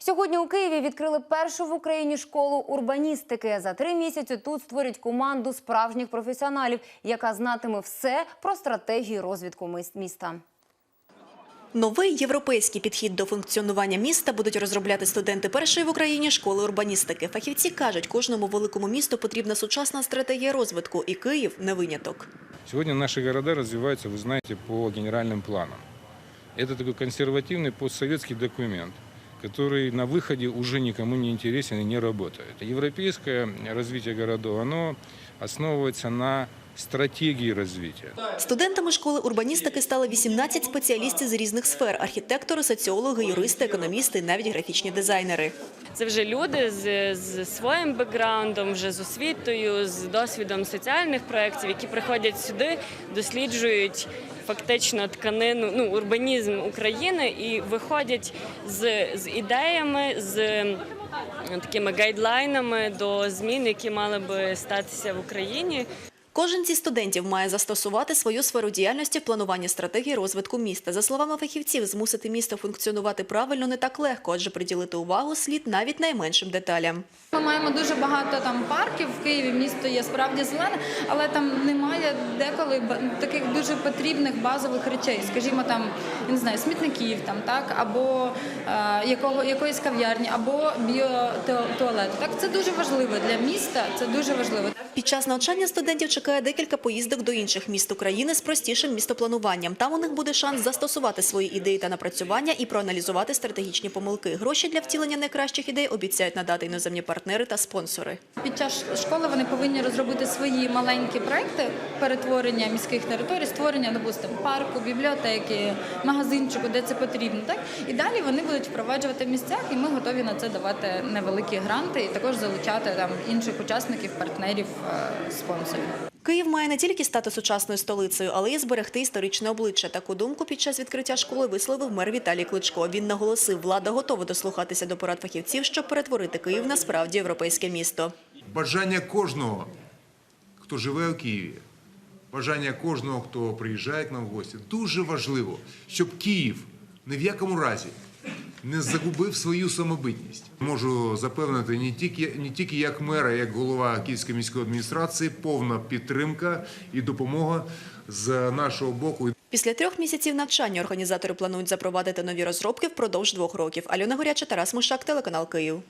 Сьогодні у Києві відкрили першу в Україні школу урбаністики. За три місяці тут створять команду справжніх професіоналів, яка знатиме все про стратегії розвитку міс- міста. Новий європейський підхід до функціонування міста будуть розробляти студенти першої в Україні школи урбаністики. Фахівці кажуть, кожному великому місту потрібна сучасна стратегія розвитку, і Київ не виняток. Сегодня наши города развиваются, вы знаете, по генеральным планам. Это такой консервативный постсоветский документ, который на выходе уже никому не интересен и не работает. Европейское развитие городов, оно основывается на стратегии развития. Студентами школи урбаністики стали 18 спеціалістів з різних сфер: архітектори, соціологи, юристи, економісти навіть графічні дизайнери. Це вже люди з, з своїм бекграундом, вже з освітою, з досвідом соціальних проєктів, які приходять сюди, досліджують фактично тканину, ну урбанізм України і виходять з, з ідеями, з такими гайдлайнами до змін, які мали би статися в Україні. Кожен зі студентів має застосувати свою сферу діяльності в плануванні стратегії розвитку міста. За словами фахівців, змусити місто функціонувати правильно не так легко, адже приділити увагу слід навіть найменшим деталям. Ми маємо дуже багато там парків в Києві. Місто є справді зелене, але там немає деколи таких дуже потрібних базових речей. Скажімо, там не знаю, смітників там так, або е, якого якоїсь кав'ярні, або біотуалету. Так це дуже важливо для міста. Це дуже важливо. Під час навчання студентів чекає декілька поїздок до інших міст України з простішим містоплануванням. Там у них буде шанс застосувати свої ідеї та напрацювання і проаналізувати стратегічні помилки. Гроші для втілення найкращих ідей обіцяють надати іноземні партнери та спонсори. Під час школи вони повинні розробити свої маленькі проекти перетворення міських територій, створення, допустимо, парку, бібліотеки, магазинчику, де це потрібно. Так і далі вони будуть впроваджувати в місцях, і ми готові на це давати невеликі гранти і також залучати там інших учасників, партнерів, спонсорів. Київ має не тільки стати сучасною столицею, але й зберегти історичне обличчя. Таку думку під час відкриття школи висловив мер Віталій Кличко. Він наголосив, влада готова дослухатися до порад фахівців, щоб перетворити Київ на справді європейське місто. бажання кожного, хто живе у Києві, бажання кожного, хто приїжджає к нам в гості, дуже важливо, щоб Київ ні в якому разі не загубив свою самобитність. Можу запевнити не тільки, не тільки як мера, як голова Київської міської адміністрації, повна підтримка і допомога з нашого боку. Після трьох місяців навчання організатори планують запровадити нові розробки впродовж двох років. Альона Горяча, Тарас Мушак, телеканал Київ.